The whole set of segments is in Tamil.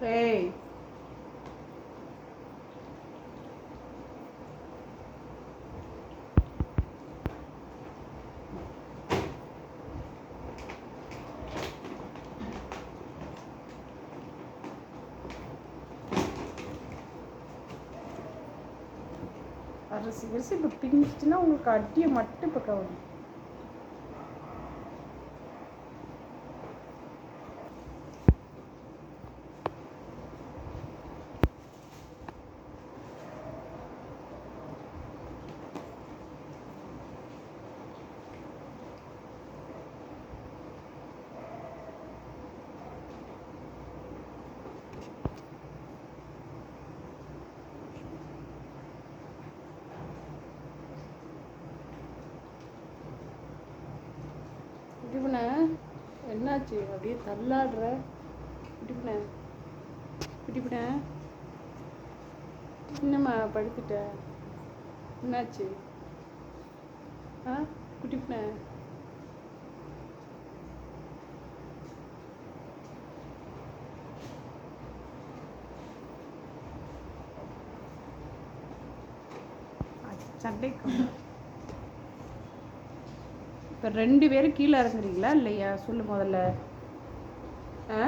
ஏய் அரிசி அரிசி இப்போ பிஞ்சிட்டுன்னா உங்களுக்கு அடியை மட்டும் இப்போ கவனம் குட்டிப்புன என்னாச்சு? அப்படியே தள்ளாடுற. குட்டிப்புன குட்டிப்புன என்னம்மா படுத்துட்ட? என்னாச்சு? ஆ குட்டிப்புன சண்டைக்கு இப்போ ரெண்டு பேரும் கீழே இறங்குறீங்களா இல்லையா? சொல்லு முதல்ல. ஆ?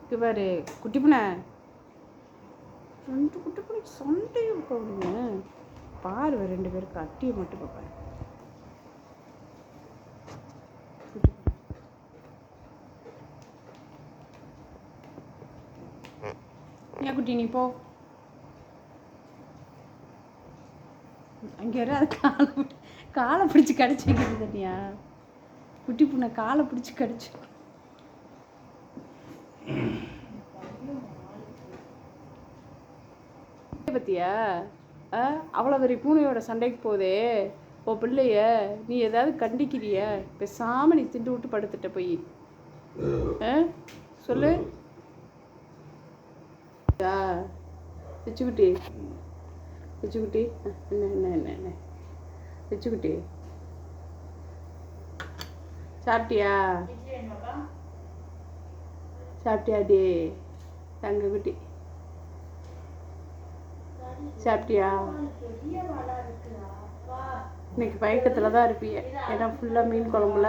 இங்க பாரு குட்டி பூனை ரெண்டு குட்டி சண்டையும் போடுங்க. பாரு ரெண்டு பேருக்கு அட்டியை மட்டும் பார்ப்பேன் ஏன் குட்டி நீ போ அங்கே வர அது காலை பிடி- காலை பிடிச்சி கடிச்சு வைக்கிறது தனியா. குட்டி பூனை காலை பிடிச்சி கடிச்சு. பத்தியா? ஆ? அவ்வளோ பெரிய பூனையோட சண்டைக்கு போதே ஓ பிள்ளைய நீ ஏதாவது கண்டிக்கிறிய? பேசாமல் நீ திண்டு விட்டு படுத்துட்ட போய். ஆ? சொல்லு. ஆ பிச்சுக்குட்டி பிச்சுக்குட்டி அஹ், என்ன என்ன என்ன என்ன? பிச்சுக்குட்டி சாப்பிட்டியா? சாப்பிட்டியாடி தங்க குட்டி. சாப்பிட்டியா? இன்னைக்கு பயக்கத்தில் தான் இருப்பீங்க ஏன்னா ஃபுல்லாக மீன் குழம்புல.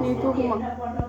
நீ தூக்குமா?